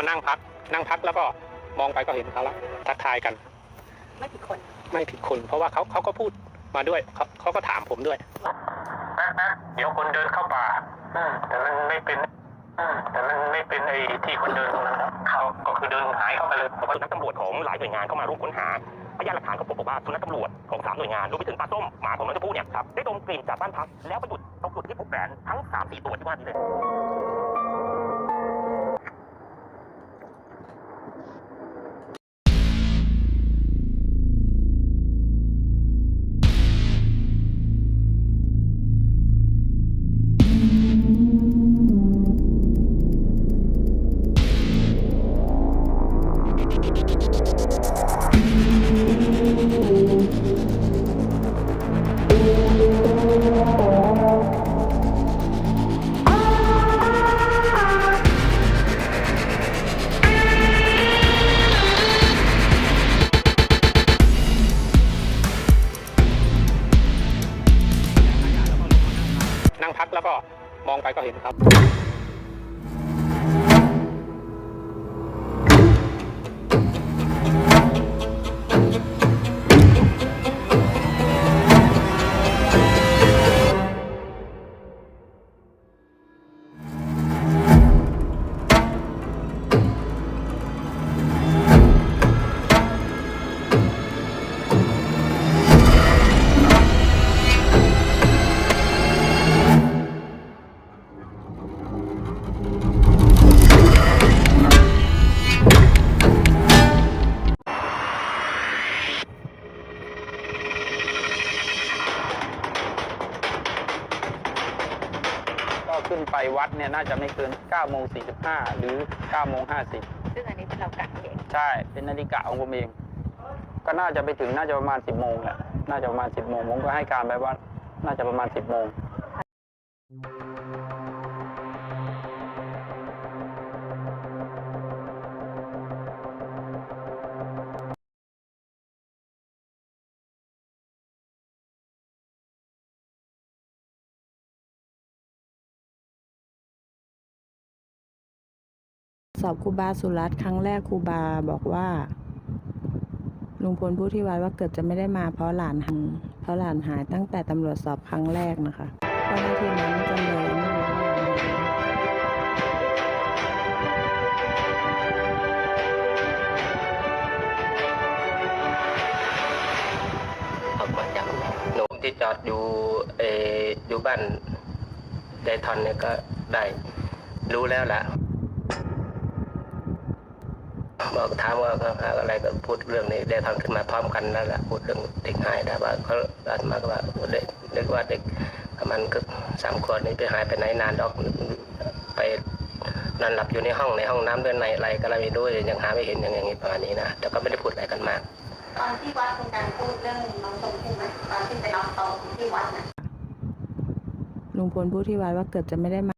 ะแล้วก็ลงมานั่งพัก นั่งพักแล้วก็มองไปก็เห็นเขาแล้วทักทายกัน ไม่ผิดคน ไม่ผิดคน เพราะว่าเขาเขาก็พูดมาด้วยเขาเขาก็ถามผมด้วยนะนะเดี๋ยวคนเดินเข้าป่าแต่มันไม่เป็นแต่มันไม่เป็นไอ้ที่คนเดินตรงนั้นครับเขาก็คือเดินหายเข้าไปเลยบอกว่าสุนัขตำรวจของหลายหน่วยงานเข้ามาร่วมค้นหาพยานหลักฐานก็พบว่าสุนัขตำรวจของสามหน่วยงานรวมไปถึงปลาส้มหมาของน้องชมพู่เนี่ยครับได้ดมกลิ่นจากบ้านพักแล้วไปหยุดตรงจุดที่พบแหวนทั้งสามสี่ตัวที่ว่านี้เลย ขึ้นไปวัดเนี่ยน่าจะไม่เกิน9โมง45 หรือ9โมง50 ซึ่งอันนี้เป็นเรากะเองใช่ เป็นนาฬิกาของผมเอง ก็น่าจะไปถึงน่าจะประมาณ 10โมงแหละ น่าจะประมาณ 10โมงผมก็ให้การไปว่า น่าจะประมาณ 10โมง อบครูบาสุรัตน์ครั้งแรกครูบาบอกว่าลุงพลพูดที่วัดว่าเกือบจะไม่ได้มาเพราะหลานหายเพราะหลานหายตั้งแต่ตำรวจสอบครั้งแรกนะคะเพราะนาทีนั้นจำเลยไม่รู้ว่าหลยหนุ่มที่จอดอยู่เออยู่บ้านไดทอนเนี่ยก็ได้รู้แล้วล่ะ บอกถามว่าเขาหาอะไรก็พูดเรื่องนี้ไดทอนขึ้นมาพร้อมกันนั่นแหละพูดเรื่องเด็กหายแต่ว่าเขาอาตมาก็ว่าเด็กเด็กว่าเด็กประมันก็สามขวบนี่ไปหายไปไหนนานดอกไปนอนหลับอยู่ในห้องในห้องน้ำด้วยในอะไรก็ไม่รู้ยังหาไม่เห็นอย่างอย่างนี้ประมาณนี้นะแต่ก็ไม่ได้พูดอะไรกันมากตอนที่วัดเป็นการพูดเรื่องน้องชมพู่ไหมตอนที่ไปรับตองที่วัดน่ะลุงพลพูดที่วัดว่าเกือบจะไม่ได้มา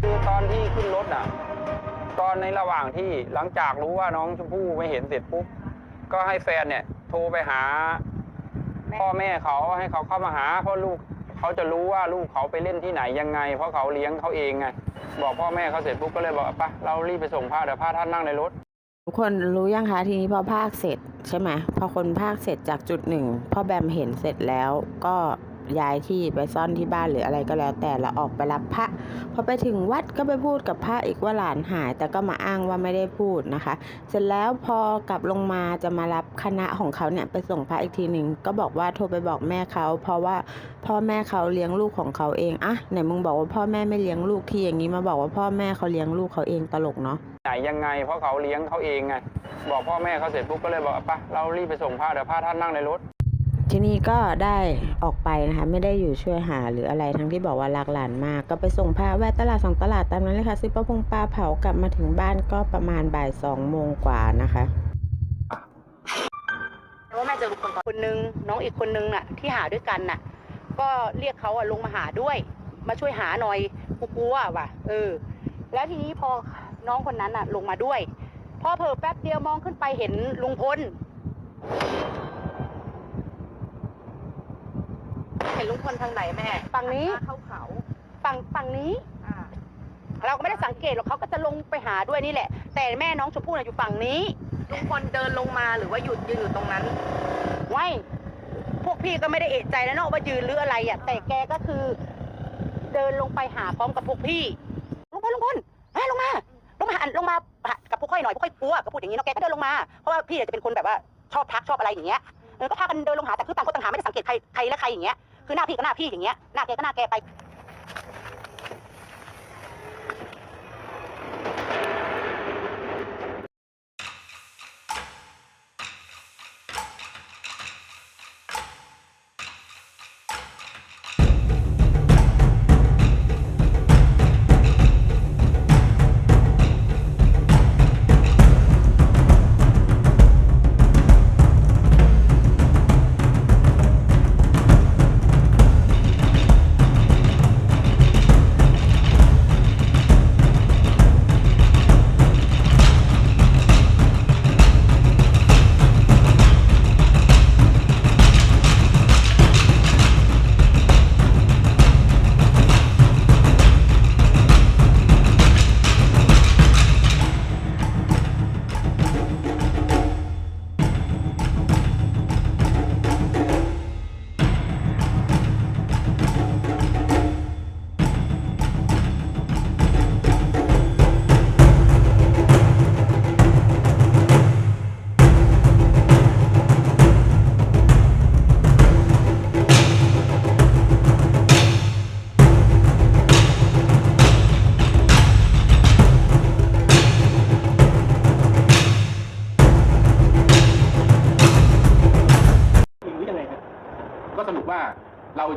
คือตอนที่ขึ้นรถอะ ตอนในระหว่างที่หลังจากรู้ว่าน้องชมพู่ไม่เห็นเสร็จปุ๊บ ก็ให้แฟนเนี่ยโทรไปหา พ่อแม่เขาให้เขาเข้ามาหาเพราะลูกเขาจะรู้ว่าลูกเขาไปเล่นที่ไหนยังไง เพราะเขาเลี้ยงเขาเองไงบอกพ่อแม่เขาเสร็จปุ๊บก็เลยบอกปะเรารีบไปส่งพระเดี๋ยวพระท่านนั่งในรถ ทุกคนรู้ยังคะทีนี้พอภาคเสร็จใช่ไหมพอคนภาคเสร็จจากจุดหนึ่งพ่อแบมเห็นเสร็จแล้วก็ ย้ายที่ไปซ่อนที่บ้านหรืออะไรก็แล้วแต่แล้วออกไปรับพระพอไปถึงวัดก็ไปพูดกับพระอีกว่าหลานหาย แต่ก็มาอ้างว่าไม่ได้พูดนะคะ เสร็จแล้วพอกลับลงมาจะมารับคณะของเขาเนี่ยไปส่งพระอีกทีหนึ่งก็บอกว่าโทรไปบอกแม่เขาเพราะว่าพ่อแม่เขาเลี้ยงลูกของเขาเองอะไหนมึงบอกว่าพ่อแม่ไม่เลี้ยงลูกที่อย่างนี้มาบอกว่าพ่อแม่เขาเลี้ยงลูกเขาเองตลกเนาะไหนยังไงเพราะเขาเลี้ยงเขาเองไงบอกพ่อแม่เขาเสร็จปุ๊บก็เลยบอกปะเรารีบไปส่งพระเดี๋ยวพระท่านนั่งในรถ ที่นี้ก็ได้ออกไปนะคะไม่ได้อยู่ช่วยหาหรืออะไรทั้งที่บอกว่ารักหลานมาก ก็ไปส่งพระแวะตลาดสองตลาดตามนั้นเลยค่ะซื้อปลาพงปลาเผากลับมาถึงบ้านก็ประมาณบ่ายสองโมงกว่านะคะแต่ว่าแม่เจอคคนคนนึงน้องอีกคนนึงน่ะ ที่หาด้วยกันน่ะ ก็เรียกเขาอะลงมาหาด้วย มาช่วยหาหน่อยกูกลัวว่ะ เออ แล้วทีนี้พอน้องคนนั้นน่ะ ลงมาด้วย พอเผลอแป๊บเดียวมองขึ้นไปเห็นลุงพล เห็ นลุงพลทางไหนแม่ฝั่งนี้เข้าเขาฝั่งฝั่งนี้อ่าเราก็ไม่ได้สังเกตหรอกเขาก็จะลงไปหาด้วยนี่แหละ แต่แม่น้องชมพู่น่ะอยู่ฝั่งนี้ลุงพลเดินลงมาหรือว่าหยุดยืนอยู่ตรงนั้นไว้พวกพี่ก็ไม่ได้เอะใจแล้วเนาะว่ายืนหรืออะไรอะแต่แกก็คือ เดินลงไปหาพร้อมกับพวกพี่ลุงพลลุงพลเฮ้ยลงมาลงมาหันลงมาหากับพวกค่อยหน่อยพวกค่อยกลัวก็พูดอย่างนี้เนาะแกก็เดินลงมาเพราะว่าพี่เนี่ยจะเป็นคนแบบว่าชอบทักชอบอะไรอย่างเงี้ยเออก็พากันเดินลงหาแต่คือต่างคนต่างหาไม่ได้สังเกตใครใครและใครอย่างเงี้ย คือหน้าพี่ก็หน้าพี่อย่างเงี้ยหน้าแกก็หน้าแกไป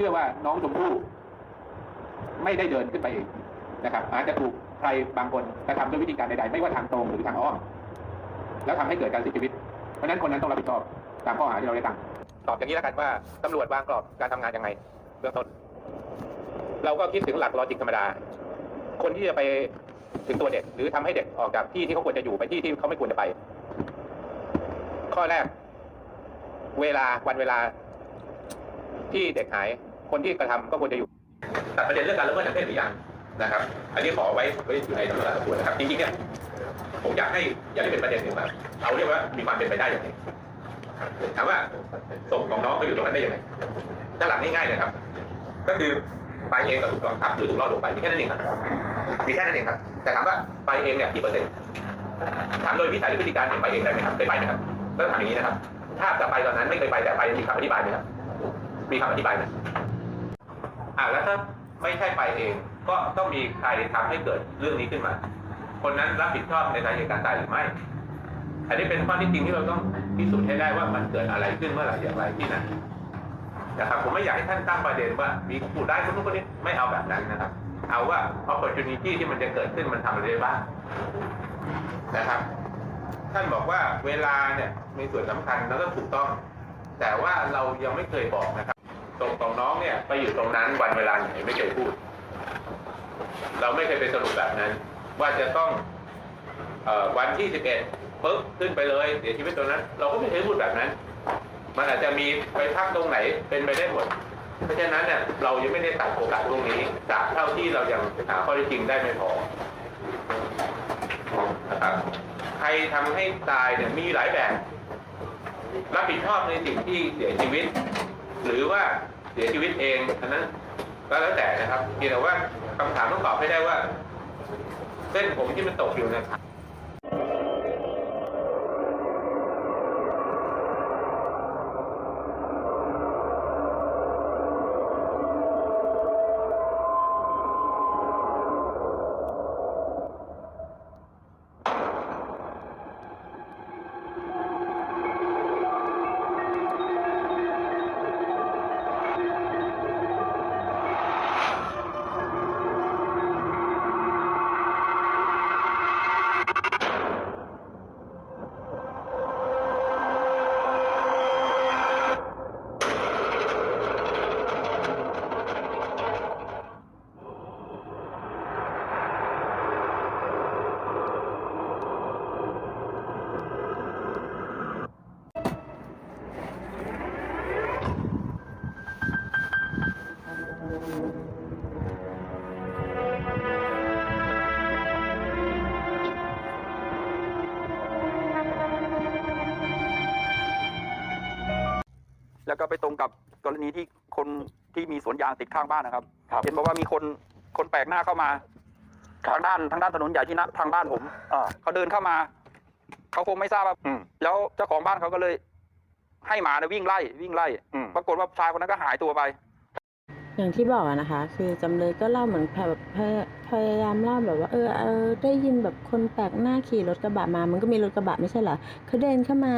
ชื่อว่าน้องชมพู่ไม่ได้เดินขึ้นไปเองนะครับ อาจจะถูกใครบางคนกระทำด้วยวิธีการใดๆ ไม่ว่าทางตรงหรือทางอ้อม แล้วทำให้เกิดการเสียชีวิต เพราะฉะนั้นคนนั้นต้องรับผิดชอบตามข้อหาที่เราได้ตั้งตอบอย่างนี้แล้วกันว่าตำรวจวางกรอบการทำงานยังไงเบื้องต้น เราก็คิดถึงหลักลอจิกธรรมดา คนที่จะไปถึงตัวเด็ก หรือทำให้เด็กออกจากที่ที่เขาควรจะอยู่ไปที่ที่เขาไม่ควรจะไป ข้อแรก เวลาวันเวลาที่เด็กหาย คนที่กระทำก็ควรจะอยู่ตัดประเด็นเรื่องการละเมิดทางเพศหรือยังนะครับ อันนี้ขอไว้ไว้อยู่ในสำนักงานสอบสวนนะครับจริงๆเนี่ยผมอยากให้อยากให้เป็นประเด็นหนึ่งว่าเอาเรียกว่ามีความเป็นไปได้อย่างไรถามว่าศพของน้องไปอยู่ตรงนั้นได้ยังไงด้านหลังง่ายๆเลยครับ ก็คือไปเองกับถูกหลอกทับหรือถูกล่อลวงไปมีแค่นั้นเองครับมีแค่นั้นเองครับ แต่ถามว่าไปเองเนี่ยกี่เปอร์เซ็นต์ถามโดยวิสัยหรือพฤติการเนี่ยไปเองได้ไหมครับเคยไปไหมครับก็ถามอย่างนี้นะครับ ถ้าจะไปตอนนั้นไม่เคยไปแต่ไปมีคำอธิบายไหมครับมีคำอธิบายไหม อ่าแล้วถ้าไม่ใช่ไปเอง ก็ต้องมีใครทำให้เกิดเรื่องนี้ขึ้นมา คนนั้นรับผิดชอบในสาเหตุการตายหรือไม่ อันนี้เป็นข้อที่จริงที่เราต้องพิสูจน์ให้ได้ว่ามันเกิดอะไรขึ้นเมื่อไหร่อย่างไรที่ไหนนะครับผมไม่อยากให้ท่านตั้งประเด็นว่า มีผู้ได้คนนู้นคนนี้ไม่เอาแบบนั้นนะครับ เอาว่า opportunity ที่มันจะเกิดขึ้นมันทำอะไรได้บ้างนะครับ ท่านบอกว่าเวลาเนี่ยมีส่วนสำคัญแล้วก็ถูกต้อง แต่ว่าเรายังไม่เคยบอกนะครับ ตรงของน้องเนี่ยไปอยู่ตรงนั้นวันเวลาไหนไม่เคยพูด เราไม่เคยไปสรุปแบบนั้น ว่าจะต้องออวันที่สิบเอ็ดปึ๊บขึ้นไปเลยเสียชีวิตตรงนั้น เราก็ไม่เคยพูดแบบนั้น มันอาจจะมีไปพักตรงไหนเป็นไปได้หมด เพราะฉะนั้นเนี่ยเรายังไม่ได้ตัดโอกาสตรงนี้จากเท่าที่เรายังหาข้อเท็จจริงได้ไม่พอนะครับใครทำให้ตายเนี่ยมีหลายแบบ รับผิดชอบในสิ่งที่เสียชีวิต หรือว่าเสียชีวิตเองอันนั้นก็แล้วแต่นะครับเพียงแต่ว่าคำถามต้องตอบให้ได้ว่า เส้นผมที่มันตกอยู่นะครับ ก็ไปตรงกับกรณีที่คนที่มีสวนยางติดข้างบ้านนะครับเห็นบอกว่ามีคนคนแปลกหน้าเข้ามาทางด้านทางด้านถนนใหญ่ที่นะทางบ้านผมเขาเดินเข้ามาเขาคงไม่ทราบว่าแล้วเจ้าของบ้านเขาก็เลย ให้หมาเนี่ยวิ่งไล่วิ่งไล่ปรากฏว่าชายคนนั้นก็หายตัวไป อย่างที่บอกอะนะคะ คือจำเลยก็เล่าเหมือนแบบพยพยายามเล่าแบบว่าเออเออได้ยินแบบคนแปลกหน้าขี่รถกระบะมา มันก็มีรถกระบะไม่ใช่เหรอเขาเดินเข้ามา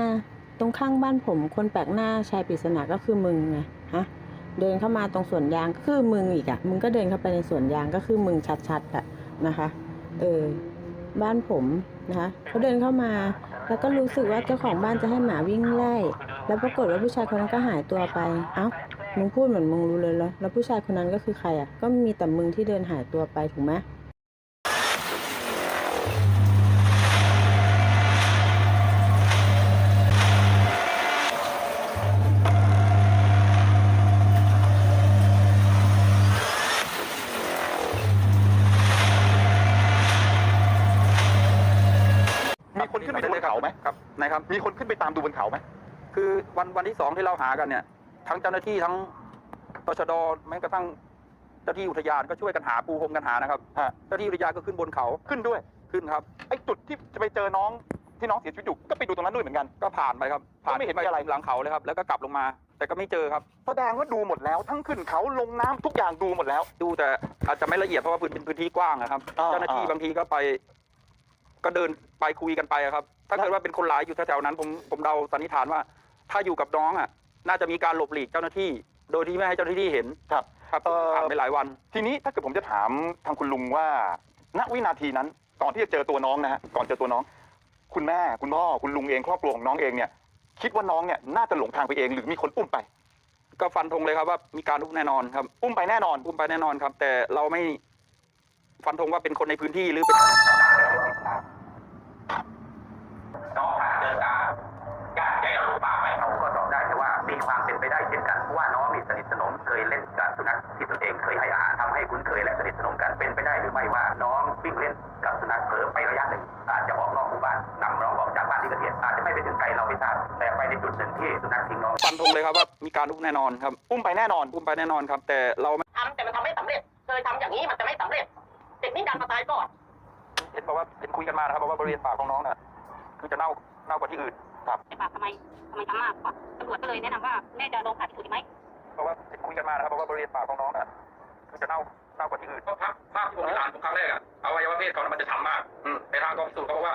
ตรงข้างบ้านผมคนแปลกหน้าชายปริศนาก็คือมึงไงฮะเดินเข้ามาตรงสวนยางก็คือมึงอีกอะมึงก็เดินเข้าไปในสวนยางก็คือมึงชัดๆอะนะคะเออบ้านผมนะคะเขาเดินเข้ามา แล้วก็รู้สึกว่าเจ้าของบ้านจะให้หมาวิ่งไล่ แล้วปรากฏว่าผู้ชายคนนั้นก็หายตัวไป เอ้ามึงพูดเหมือนมึงรู้เลยเหรอแล้วผู้ชายคนนั้นก็คือใครอะก็มีแต่มึงที่เดินหายตัวไปถูกไหม ตามดูบนเขาไหมคือวันวันที่สองที่เราหากันเนี่ย ทั้งเจ้าหน้าที่ทั้งตชดแม้กระทั่งเจ้าที่อุทยานก็ช่วยกันหาปูพรมกันหานะครับฮะเจ้าที่อุทยานก็ขึ้นบนเขาขึ้นด้วยขึ้นครับไอ้จุดที่จะไปเจอน้องที่น้องเสียชีวิตอยู่ก็ไปดูตรงนั้นด้วยเหมือนกันก็ผ่านไปครับผ่านก็ไม่เห็นไปมีอะไรหลังเขาเลยครับแล้วก็กลับลงมา แต่ก็ไม่เจอครับแสดงว่าดูหมดแล้ว ทั้งขึ้นเขาลงน้ำทุกอย่างดูหมดแล้ว ดูแต่อาจจะไม่ละเอียดเพราะว่าพื้นเป็นพื้นที่กว้างนะครับอ่าเจ้าหน้าที่อ่าบางทีก็ไป ก็เดินไปคุยกันไปอะครับ ถ้าเกิดว่าเป็นคนร้ายอยู่แถวๆนั้นผมผมเดาสันนิษฐานว่า ถ้าอยู่กับน้องอะ น่าจะมีการหลบหลีกเจ้าหน้าที่ โดยที่ไม่ให้เจ้าหน้าที่เห็นครับครับเอ่อ ผ่านไปหลายวัน ทีนี้ถ้าเกิดผมจะถามทางคุณลุงว่า ณวินาทีนั้น ก่อนที่จะเจอตัวน้องนะฮะก่อนเจอตัวน้อง คุณแม่คุณพ่อคุณลุงเองครอบครัวของน้องเองเนี่ย คิดว่าน้องเนี่ยน่าจะหลงทางไปเองหรือมีคนอุ้มไป ก็ฟันธงเลยครับว่ามีการอุ้มแน่นอนครับอุ้มไปแน่นอน อุ้มไปแน่นอนครับ แต่เราไม่ฟันธงว่าเป็นคนในพื้นที่หรือเป็น น้องผ่านเดินตามญาติใจเราป่าไปเขาก็ตอบได้แต่ว่ามีความเป็น ไปได้เช่นกันเพราะว่าน้องมีสนิทสนมเคยเล่นกับสุนัขที่ตนเองเคยให้อาหารทำให้คุ้นเคยและสนิทสนมกันเป็นไปได้หรือไม่ว่าน้องวิ่งเล่นกับสุนัขเผลอไประยะหนึ่งอาจจะออกนอกหมู่บ้านนำน้องออกจากบ้านที่เกิดเหตุอาจจะไม่ไปถึงไกลเราไม่ทราบแต่ไปในจุดหนึ่งที่สุนัขทิ้งน้องฟันธงเลยครับว่ามีการอุ้มแน่นอนครับอุ้มไปแน่นอนอุ้มไปแน่นอนครับ แต่เราไม่ทำแต่มันทำไม่สำเร็จเคยทำอย่างนี้มันจะไม่สำเร็จเด็กนี่ดันมาตายก่อนเห็นบอกว่าเห็นคุยกันมานะครับบอกว่าบริเวณปากของน้องน่ะคือจะเน่าเน่ากว่าที่อื่น ครับในปากทำไมทำไมทำมากกว่าตำรวจก็เลยแนะนำว่าแม่จะลองผ่าพิสูจน์ดีไหมเพราะว่าเห็นคุยกันมานะครับบอกว่าบริเวณปากของน้องน่ะคือจะเน่าเน่ากว่าที่อื่นภาพภาพที่ผมอ่านผมครั้งแรกอะอวัยวะเพศเขาน่ะมันจะช้ำมากในทางกองพิสูจน์เขาบอกว่า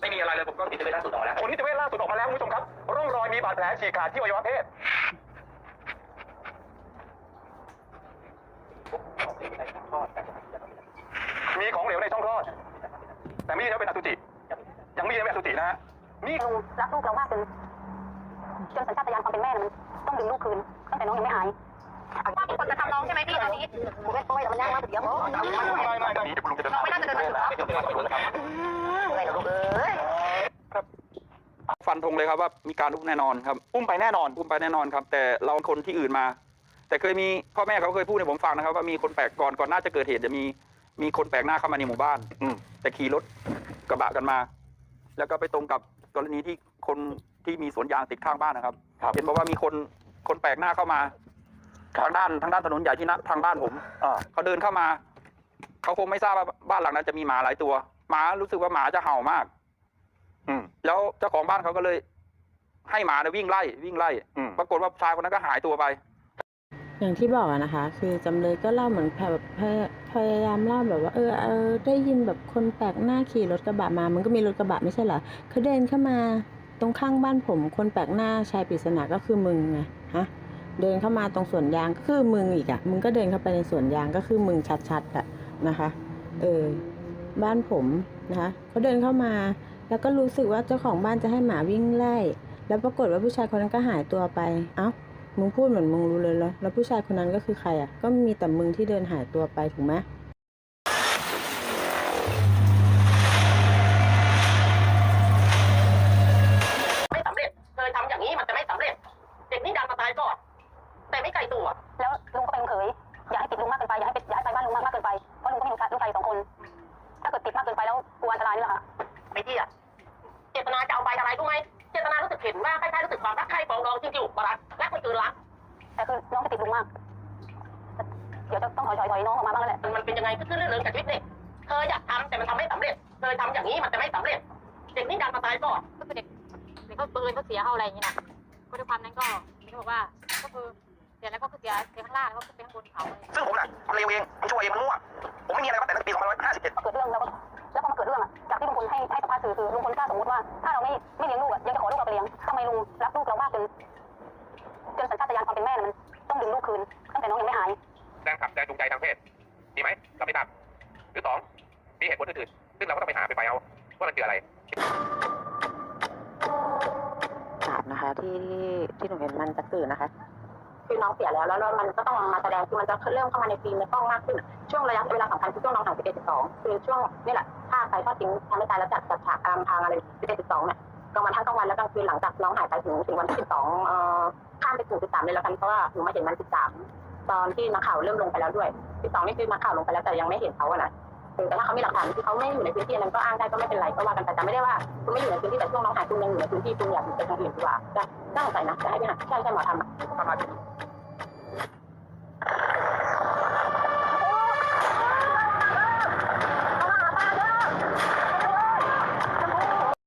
ไม่มีอะไรเลยผมก็ติดไปล่าสุดออกมาแล้วผลนิติเวชล่าสุดออกมาแล้วคุณผู้ชมครับ ร่องรอยมีบาดแผลฉีกขาดที่อวัยวะเพศมีของเหลวในช่องคลอด แต่ไม่ใช่ว่าเป็นอสุจิ ยังไม่ใช่เป็นอสุจินะฮะ นี่เรารักลูกเรามากจนจนสัญชาตญาณความเป็นแม่น่ะมันต้องดึงลูกคืนตั้งแต่น้องยังไม่หายว่าเป็นคนจะทำน้องใช่ไหมพี่ตอนนี้ผมไม่ปล่อยแต่มันยากมากเดี๋ยวไม่ไม่ไม่หนีเดี๋ยวคุณลุงจะเดินน้องไม่น่าจะเดินมาถึงแล้วอะไรลูกเอ้ยฟันธงเลยครับว่ามีการอุ้มแน่นอนครับอุ้มไปแน่นอนอุ้มไปแน่นอนครับ แต่เราคนที่อื่นมา แต่เคยมีพ่อแม่เขาเคยพูดให้ผมฟังนะครับ ว่ามีคนแปลกก่อนก่อนหน้าจะเกิดเหตุจะมีมีคนแปลกหน้าเข้ามาในหมู่บ้าน อืมแต่ขี่รถกระบะกันมา แล้วก็ไปตรงกับ กรณีที่คนที่มีสวนยางติดข้างบ้านนะครับ ครับเห็นบอกว่ามีคนคนแปลกหน้าเข้ามาทางด้านทางด้านถนนใหญ่ที่นะทางบ้านผมอ่า เขาเดินเข้ามา เขาคงไม่ทราบว่าบ้านหลังนั้นจะมีหมาหลายตัวหมารู้สึกว่าหมาจะเห่ามาก อืมแล้วเจ้าของบ้านเขาก็เลย ให้หมาเนี่ยวิ่งไล่วิ่งไล่ อืมปรากฏว่าชายคนนั้นก็หายตัวไป อย่างที่บอกอะนะคะ คือจำเลยก็เล่าเหมือนแบบพยายามเล่าแบบว่าเออเออได้ยินแบบคนแปลกหน้าขี่รถกระบะมา มันก็มีรถกระบะไม่ใช่เหรอเขาเดินเข้ามาตรงข้างบ้านผมคนแปลกหน้าชายปริศนาก็คือมึงไงฮะเดินเข้ามาตรงสวนยางก็คือมึงอีกอะมึงก็เดินเข้าไปในสวนยางก็คือมึงชัดๆอะนะคะ เออบ้านผมนะคะเขาเดินเข้ามา แล้วก็รู้สึกว่าเจ้าของบ้านจะให้หมาวิ่งไล่ แล้วปรากฏว่าผู้ชายคนนั้นก็หายตัวไป เอ้า มึงพูดเหมือนมึงรู้เลยแล้ว แล้วผู้ชายคนนั้นก็คือใครอะ ก็มีแต่มึงที่เดินหายตัวไปถูกไหม ซึ่งผมน่ะมันเลวเองมันชั่วเองมันมั่วผมไม่มีอะไรมาแต่ตั้งแต่ปี2557เกิดเรื่องแล้วก็แล้วพอมาเกิดเรื่องอะจากที่ลุงพลให้ให้สัมภาษณ์สื่อคือลุงพลกล้าสมมติว่าถ้าเราไม่ไม่เลี้ยงลูกอะยังจะขอลูกเราไปเลี้ยงทำไมลุงรักลูกเรามากจนจนสัญชาตญาณความเป็นแม่น่ะมันต้องดึงลูกคืนตั้งแต่น้องยังไม่หายแรงขับแรงจูงใจทางเพศมีไหมเราไม่ทราบหรือสองมีเหตุผลอื่นๆซึ่งเราก็ต้องไปหาไปไปเอาว่ามันคืออะไรฉากนะคะที่ที่หนูเห็นมันจะตื่นนะคะ คือน้องเสียแล้วแล้วมันก็ต้องมาแสดง คือมันจะเริ่มเข้ามาในฟิล์มในกล้องมากขึ้น ช่วงระยะเวลาสำคัญคือช่วงน้องหายไปเดือนสิบสองคือช่วงนี่แหละฆ่าใครทอดทิ้งทำให้ตายแล้วจัดจัดฉากอามทางอะไรเดือนสิบสองเนี่ยกลางวันทั้งกลางวันและกลางคืนหลังจากน้องหายไปถึงถึงวันที่สิบสองเอ่อข้ามไปถึงสิบสามเลยแล้วกันเพราะว่าหนูมาเห็นมันสิบสามตอนที่นักข่าวเริ่มลงไปแล้วด้วยสิบสองนี่คือนักข่าวลงไปแล้วแต่ยังไม่เห็นเขาอะนะแต่ถ้าเขามีหลักฐานที่เขาไม่อยู่ในพื้นที่นั้นก็อ้างได้ก็ไม่เป็นไรก็ว่ากันไปแต่ไม่ได้ว่าคุณไม่อยู่ในพื้นที่แต่ช่วงน้องหายคุณยังอยู่ในพื้นที่คุณอยากอยู่ไปทางอื่นดีกว่าได้น่าสงสัยนะจะให้ไปหาใช่ใช่หมอทำอะประมาณนี้